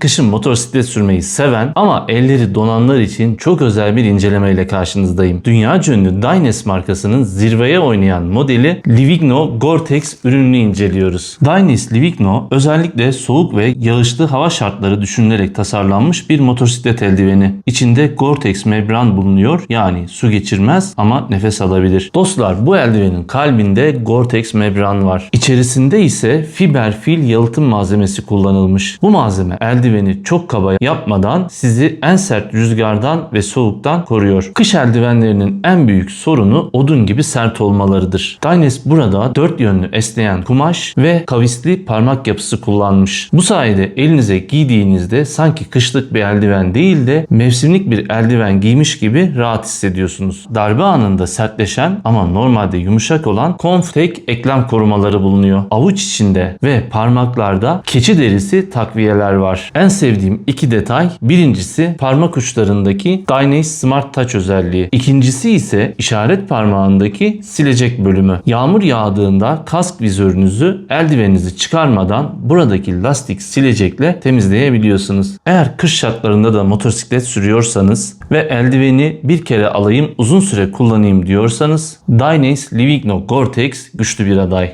Kışın motosiklet sürmeyi seven ama elleri donanlar için çok özel bir incelemeyle karşınızdayım. Dünya ünlü Dynes markasının zirveye oynayan modeli Livigno Gore-Tex ürününü inceliyoruz. Dynes Livigno özellikle soğuk ve yağışlı hava şartları düşünülerek tasarlanmış bir motosiklet eldiveni. İçinde Gore-Tex membran bulunuyor yani su geçirmez ama nefes alabilir. Dostlar bu eldivenin kalbinde Gore-Tex membran var. İçerisinde ise fiber fil yalıtım malzemesi kullanılmış. Bu malzeme eldiveni çok kaba yapmadan sizi en sert rüzgardan ve soğuktan koruyor. Kış eldivenlerinin en büyük sorunu odun gibi sert olmalarıdır. Dynes burada dört yönlü esneyen kumaş ve kavisli parmak yapısı kullanmış. Bu sayede elinize giydiğinizde sanki kışlık bir eldiven değil de mevsimlik bir eldiven giymiş gibi rahat hissediyorsunuz. Darbe anında sertleşen ama normalde yumuşak olan Comftech eklem korumaları bulunuyor. Avuç içinde ve parmaklarda keçi derisi takviyeler var. En sevdiğim iki detay birincisi parmak uçlarındaki Dynace Smart Touch özelliği. İkincisi ise işaret parmağındaki silecek bölümü. Yağmur yağdığında kask vizörünüzü eldiveninizi çıkarmadan buradaki lastik silecekle temizleyebiliyorsunuz. Eğer kış şartlarında da motosiklet sürüyorsanız ve eldiveni bir kere alayım uzun süre kullanayım diyorsanız Dynace Livigno Gore-Tex güçlü bir aday.